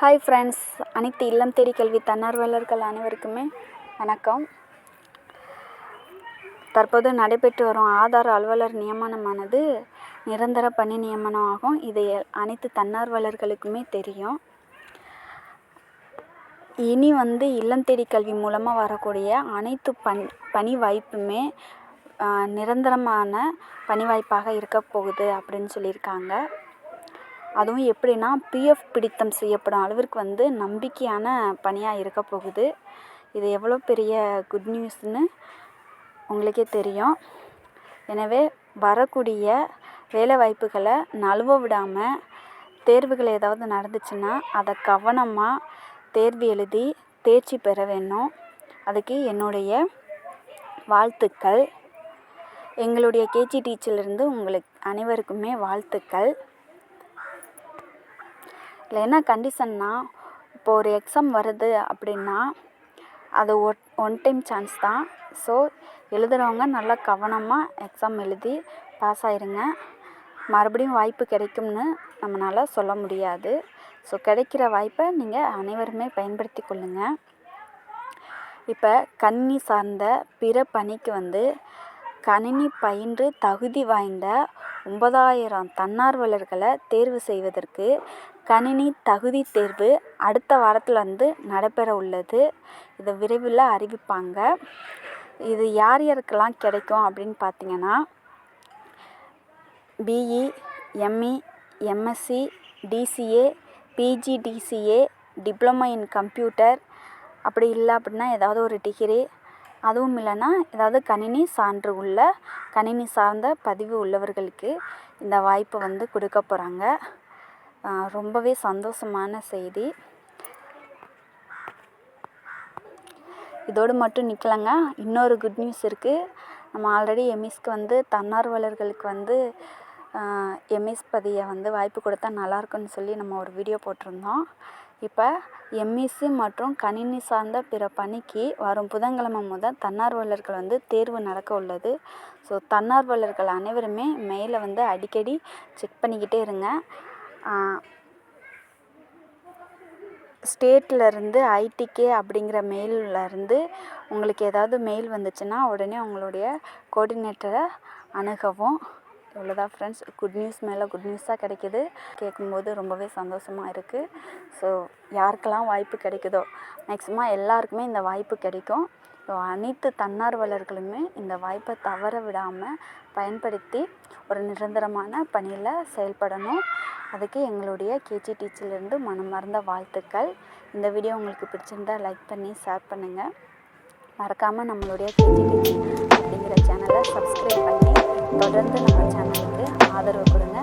Hi friends அனைத்து இல்லம் தேடி கல்வி தன்னார்வலர்கள் அனைவருக்குமே வணக்கம். தற்போது நடைபெற்று வரும் ஆதார் அலுவலர் நியமனமானது நிரந்தர பணி நியமனம் ஆகும். இது அனைத்து தன்னார்வலர்களுக்குமே தெரியும். இனி வந்து இல்லம் தேடி கல்வி மூலமாக வரக்கூடிய அனைத்து பண் பணி வாய்ப்புமே நிரந்தரமான பணி வாய்ப்பாக இருக்க போகுது அப்படின்னு சொல்லியிருக்காங்க. அதுவும் எப்படின்னா பிஎஃப் பிடித்தம் செய்யப்படும் அளவிற்கு வந்து நம்பிக்கையான பணியாக இருக்க போகுது. இது எவ்வளோ பெரிய குட் நியூஸ்னு உங்களுக்கே தெரியும். எனவே வரக்கூடிய வேலை வாய்ப்புகளை நழுவ விடாமல் தேர்வுகள் ஏதாவது நடந்துச்சுன்னா அதை கவனமாக தேர்வு எழுதி தேர்ச்சி பெற வேணும். அதுக்கு என்னுடைய வாழ்த்துக்கள். எங்களுடைய கேஜி டீச்சர்லேருந்து உங்களுக்கு அனைவருக்குமே வாழ்த்துக்கள். இதில் என்ன கண்டிஷன்னா இப்போ ஒரு எக்ஸாம் வருது அப்படின்னா அது ஒன் ஒன் டைம் சான்ஸ் தான். ஸோ எழுதுகிறவங்க நல்லா கவனமாக எக்ஸாம் எழுதி பாஸ் ஆயிருங்க. மறுபடியும் வாய்ப்பு கிடைக்கும்னு நம்மளால் சொல்ல முடியாது. ஸோ கிடைக்கிற வாய்ப்பை நீங்கள் அனைவருமே பயன்படுத்தி கொள்ளுங்கள் இப்போ கண்ணி சார்ந்த பிற பணிக்கு வந்து கணினி பயின்று தகுதி வாய்ந்த ஒன்பதாயிரம் தன்னார்வலர்களை தேர்வு செய்வதற்கு கணினி தகுதி தேர்வு அடுத்த வாரத்தில் வந்து நடைபெற உள்ளது. இதை விரைவில் அறிவிப்பாங்க. இது யார் யாருக்கெல்லாம் கிடைக்கும் அப்படின்னு பார்த்தீங்கன்னா BE ME MSc DCA PGDCA diploma in computer அப்படி இல்லை அப்படின்னா ஏதாவது ஒரு டிகிரி அதுவும் இல்லைன்னா ஏதாவது கணினி சான்று உள்ள கணினி சார்ந்த பதிவு உள்ளவர்களுக்கு இந்த வாய்ப்பு வந்து கொடுக்க போகிறாங்க ரொம்பவே சந்தோஷமான செய்தி. இதோடு மட்டும் நிற்கலங்க இன்னொரு குட் நியூஸ் இருக்குது நம்ம ஆல்ரெடி எம்இஸ்க்கு வந்து தன்னார்வலர்களுக்கு வந்து எம்இஸ் பதியை வந்து வாய்ப்பு கொடுத்தா நல்லாயிருக்குன்னு சொல்லி நம்ம ஒரு வீடியோ போட்டிருந்தோம். இப்போ எம்இசி மற்றும் கணினி சார்ந்த பிற பணிக்கு வரும் புதன்கிழமை முதல் தன்னார்வலர்கள் வந்து தேர்வு நடக்க உள்ளது. ஸோ தன்னார்வலர்கள் அனைவருமே மெயிலை வந்து அடிக்கடி செக் பண்ணிக்கிட்டே இருங்க. ஸ்டேட்லேருந்து ஐடிகே அப்படிங்கிற மெயில்லேருந்து உங்களுக்கு ஏதாவது மெயில் வந்துச்சுன்னா உடனே உங்களுடைய கோஆர்டினேட்டரை அணுகவும். இவ்வளோதான் ஃப்ரெண்ட்ஸ் குட் நியூஸ் மேலே குட் நியூஸாக கிடைக்கிது. கேட்கும்போது ரொம்பவே சந்தோஷமாக இருக்குது ஸோ யாருக்கெல்லாம் வாய்ப்பு கிடைக்குதோ மேக்ஸிமம் எல்லாருக்குமே இந்த வாய்ப்பு கிடைக்கும். ஸோ அனைத்து தன்னார்வலர்களுமே இந்த வாய்ப்பை தவற விடாமல் பயன்படுத்தி ஒரு நிரந்தரமான பணியில் செயல்படணும். அதுக்கு எங்களுடைய கேஜி டீச்சர்லேருந்து மனமார்ந்த வாழ்த்துக்கள். இந்த வீடியோ உங்களுக்கு பிடிச்சிருந்தா லைக் பண்ணி ஷேர் பண்ணுங்கள் மறக்காமல் நம்மளுடைய கேஜி டீச்சர் அப்படிங்கிற சேனலை சப்ஸ்கிரைப் பண்ணி தொடர்ந்து